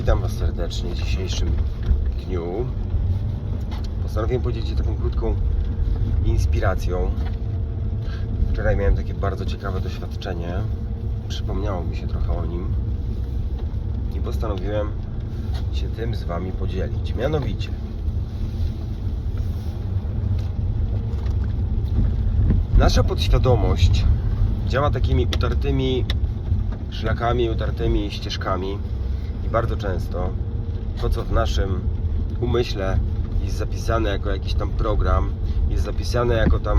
Witam Was serdecznie w dzisiejszym dniu. Postanowiłem podzielić się taką krótką inspiracją. Wczoraj miałem takie bardzo ciekawe doświadczenie. Przypomniało mi się trochę o nim. I postanowiłem się tym z Wami podzielić. Mianowicie, nasza podświadomość działa takimi utartymi szlakami, utartymi ścieżkami bardzo często to, co w naszym umyśle jest zapisane jako jakiś tam program, jest zapisane jako tam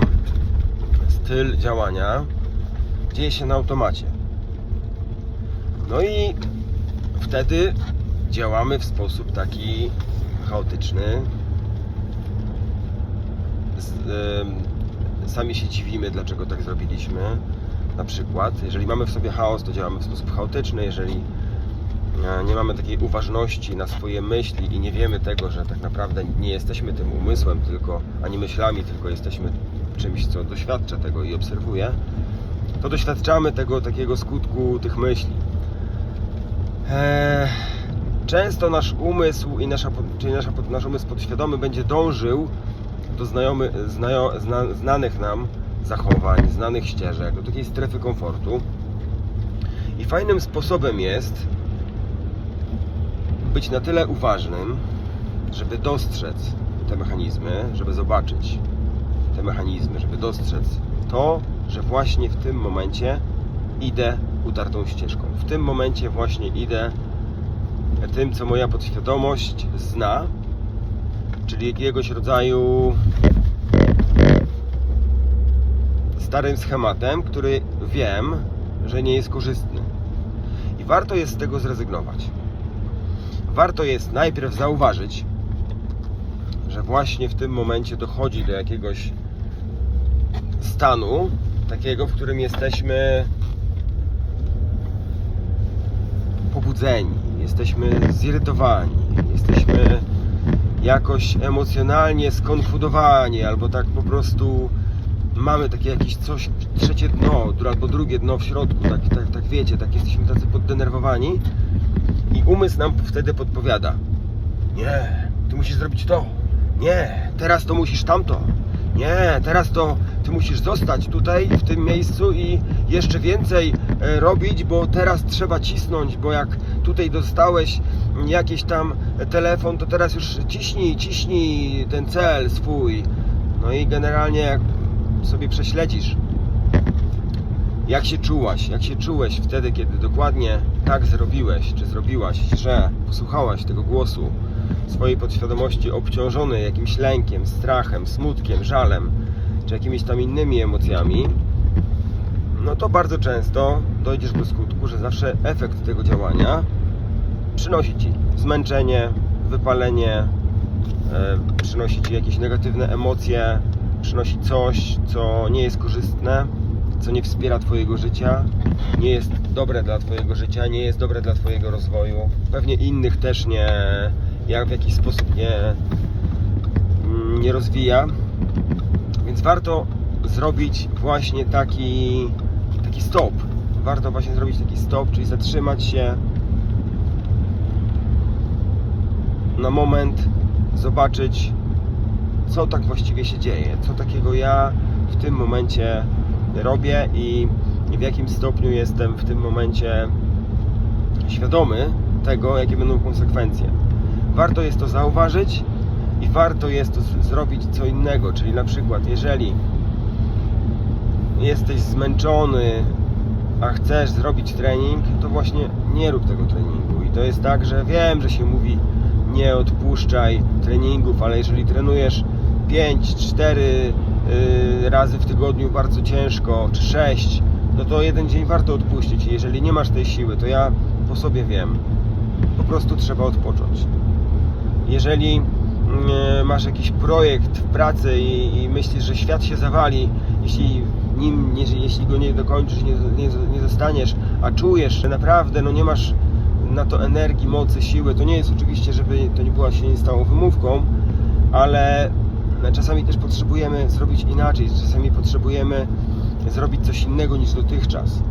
styl działania, dzieje się na automacie. No i wtedy działamy w sposób taki chaotyczny. Z, em, sami się dziwimy, dlaczego tak zrobiliśmy. Na przykład, jeżeli mamy w sobie chaos, to działamy w sposób chaotyczny. Jeżeli nie mamy takiej uważności na swoje myśli i nie wiemy tego, że tak naprawdę nie jesteśmy tym umysłem, tylko ani myślami, tylko jesteśmy czymś, co doświadcza tego i obserwuje, to doświadczamy tego takiego skutku tych myśli. Eee, często nasz umysł i nasza, czyli nasza, nasz umysł podświadomy będzie dążył do znajomy, znajo, zna, znanych nam zachowań, znanych ścieżek, do takiej strefy komfortu. I fajnym sposobem jest być na tyle uważnym, żeby dostrzec te mechanizmy, żeby zobaczyć te mechanizmy, żeby dostrzec to, że właśnie w tym momencie idę utartą ścieżką. W tym momencie właśnie idę tym, co moja podświadomość zna, czyli jakiegoś rodzaju starym schematem, który wiem, że nie jest korzystny. I warto jest z tego zrezygnować. Warto jest najpierw zauważyć, że właśnie w tym momencie dochodzi do jakiegoś stanu, takiego, w którym jesteśmy pobudzeni, jesteśmy zirytowani, jesteśmy jakoś emocjonalnie skonfudowani, albo tak po prostu mamy takie jakieś coś, trzecie dno, albo drugie dno w środku, tak, tak, tak wiecie, tak jesteśmy tacy poddenerwowani umysł nam wtedy podpowiada. Nie, ty musisz zrobić to, nie, teraz to musisz tamto, nie, teraz to ty musisz zostać tutaj w tym miejscu i jeszcze więcej e, robić, bo teraz trzeba cisnąć, bo jak tutaj dostałeś jakiś tam telefon, to teraz już ciśnij, ciśnij ten cel swój. No i generalnie jak sobie prześledzisz, jak się czułaś, jak się czułeś wtedy, kiedy dokładnie tak zrobiłeś, czy zrobiłaś, że posłuchałaś tego głosu swojej podświadomości obciążony jakimś lękiem, strachem, smutkiem, żalem, czy jakimiś tam innymi emocjami, no to bardzo często dojdziesz do skutku, że zawsze efekt tego działania przynosi ci zmęczenie, wypalenie, e, przynosi ci jakieś negatywne emocje, przynosi coś, co nie jest korzystne, co nie wspiera Twojego życia, nie jest dobre dla Twojego życia, nie jest dobre dla Twojego rozwoju. Pewnie innych też nie, jak w jakiś sposób nie, mm, nie rozwija. Więc warto zrobić właśnie taki, taki stop. Warto właśnie zrobić taki stop, czyli zatrzymać się na moment, zobaczyć, co tak właściwie się dzieje, co takiego ja w tym momencie robię i w jakim stopniu jestem w tym momencie świadomy tego, jakie będą konsekwencje. Warto jest to zauważyć i warto jest to zrobić co innego, czyli na przykład, jeżeli jesteś zmęczony, a chcesz zrobić trening, to właśnie nie rób tego treningu. I to jest tak, że wiem, że się mówi nie odpuszczaj treningów, ale jeżeli trenujesz 5-4 y, razy w tygodniu bardzo ciężko, czy 6, no to jeden dzień warto odpuścić. Jeżeli nie masz tej siły, to ja po sobie wiem, po prostu trzeba odpocząć. Jeżeli mm, masz jakiś projekt w pracy i, i myślisz, że świat się zawali, jeśli nim, nie, jeśli go nie dokończysz, nie, nie, nie zostaniesz, a czujesz, że naprawdę no nie masz na to energii, mocy, siły, to nie jest oczywiście, żeby to nie była się nie stałą wymówką, ale czasami też potrzebujemy zrobić inaczej, czasami potrzebujemy zrobić coś innego niż dotychczas.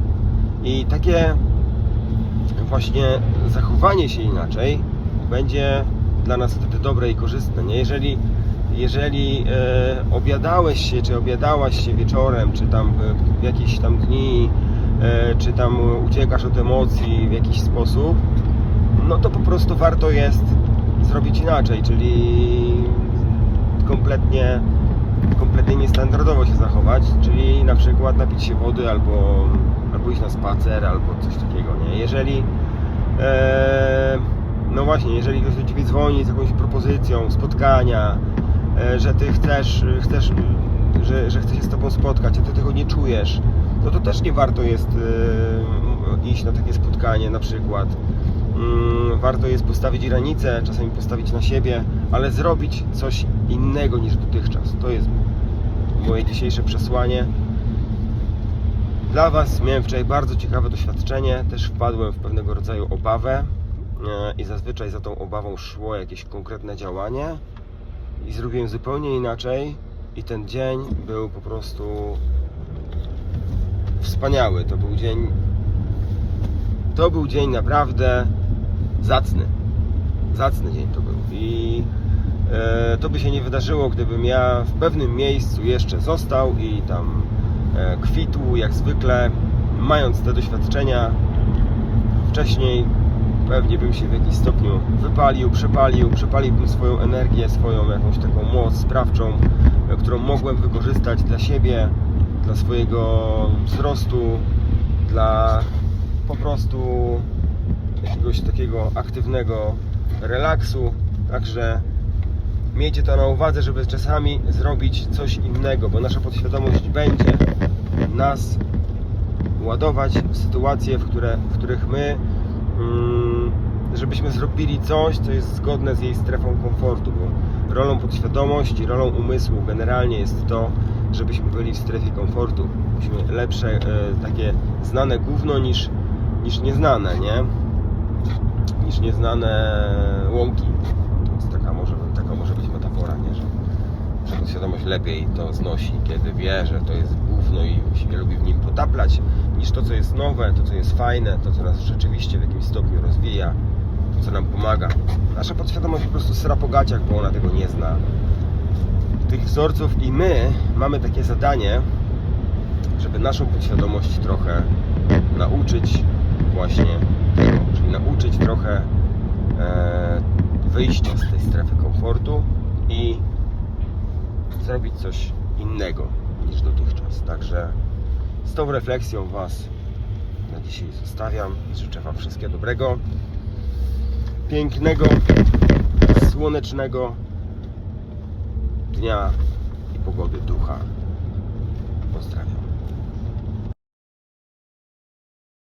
I takie właśnie zachowanie się inaczej będzie dla nas wtedy dobre i korzystne. Nie? Jeżeli, jeżeli e, obiadałeś się, czy obiadałaś się wieczorem, czy tam w, w jakieś tam dni, e, czy tam uciekasz od emocji w jakiś sposób, no to po prostu warto jest zrobić inaczej, czyli kompletnie, kompletnie niestandardowo się zachować, czyli na przykład napić się wody albo, albo iść na spacer, albo coś takiego, nie? Jeżeli e, no właśnie, jeżeli ktoś do Ciebie dzwoni z jakąś propozycją spotkania, e, że Ty chcesz, chcesz że, że chce się z Tobą spotkać, a Ty tego nie czujesz, no to też nie warto jest e, iść na takie spotkanie na przykład. Mm, Warto jest postawić granice, czasami postawić na siebie, ale zrobić coś innego niż dotychczas. To jest moje dzisiejsze przesłanie. Dla Was miałem wczoraj bardzo ciekawe doświadczenie. Też wpadłem w pewnego rodzaju obawę e, i zazwyczaj za tą obawą szło jakieś konkretne działanie i zrobiłem zupełnie inaczej i ten dzień był po prostu wspaniały. To był dzień to był dzień naprawdę zacny. Zacny dzień to był. I e, to by się nie wydarzyło, gdybym ja w pewnym miejscu jeszcze został i tam e, kwitł jak zwykle, mając te doświadczenia wcześniej pewnie bym się w jakiś stopniu wypalił, przepalił, przepaliłbym swoją energię, swoją jakąś taką moc sprawczą, e, którą mogłem wykorzystać dla siebie, dla swojego wzrostu, dla po prostu jakiegoś takiego aktywnego relaksu. Także miejcie to na uwadze, żeby czasami zrobić coś innego, bo nasza podświadomość będzie nas ładować w sytuacje, w, które, w których my, mm, żebyśmy zrobili coś, co jest zgodne z jej strefą komfortu, bo rolą podświadomości, rolą umysłu generalnie jest to, żebyśmy byli w strefie komfortu. Byśmy lepsze, e, takie znane gówno niż, niż nieznane, nie? Niż nieznane łąki. To jest taka może, taka może być metafora, nie? Że, że podświadomość lepiej to znosi, kiedy wie, że to jest gówno i się lubi w nim potaplać, niż to, co jest nowe, to, co jest fajne, to, co nas rzeczywiście w jakimś stopniu rozwija, to, co nam pomaga. Nasza podświadomość po prostu sra po gaciach, bo ona tego nie zna. Tych wzorców i my mamy takie zadanie, żeby naszą podświadomość trochę nauczyć właśnie nauczyć trochę e, wyjścia z tej strefy komfortu i zrobić coś innego niż dotychczas. Także z tą refleksją Was na dzisiaj zostawiam. Życzę Wam wszystkiego dobrego, pięknego, słonecznego dnia i pogody ducha. Pozdrawiam.